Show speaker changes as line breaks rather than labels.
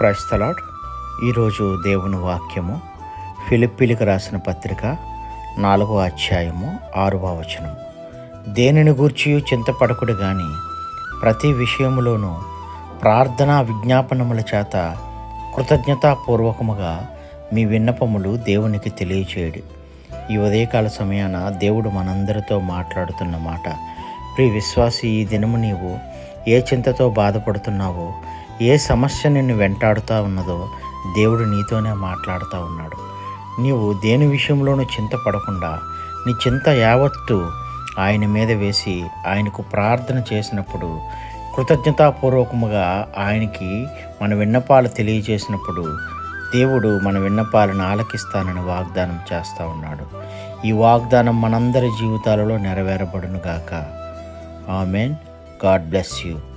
క్రైస్తలాడ్ ఈరోజు దేవుని వాక్యము ఫిలిప్పీలకు రాసిన పత్రిక నాలుగో అధ్యాయము ఆరవ వచనం. దేనిని గూర్చి చింతపడకుడు గాని ప్రతి విషయములోనూ ప్రార్థనా విజ్ఞాపనముల చేత కృతజ్ఞతాపూర్వకముగా మీ విన్నపములు దేవునికి తెలియచేయడు. ఈ ఉదయకాల సమయాన దేవుడు మనందరితో మాట్లాడుతున్న మాట ప్రియ విశ్వాసి ఈ దినము నీవు ఏ చింతతో బాధపడుతున్నావో ఏ సమస్య నిన్ను వెంటాడుతూ ఉన్నదో దేవుడు నీతోనే మాట్లాడుతూ ఉన్నాడు. నీవు దేని విషయంలోనూ చింతపడకుండా నీ చింత యావత్తు ఆయన మీద వేసి ఆయనకు ప్రార్థన చేసినప్పుడు కృతజ్ఞతాపూర్వకముగా ఆయనకి మన విన్నపాలు తెలియజేసినప్పుడు దేవుడు మన విన్నపాలను ఆలకిస్తానని వాగ్దానం చేస్తూ ఉన్నాడు. ఈ వాగ్దానం మనందరి జీవితాలలో నెరవేరబడును గాక ఆమెన్. God bless you.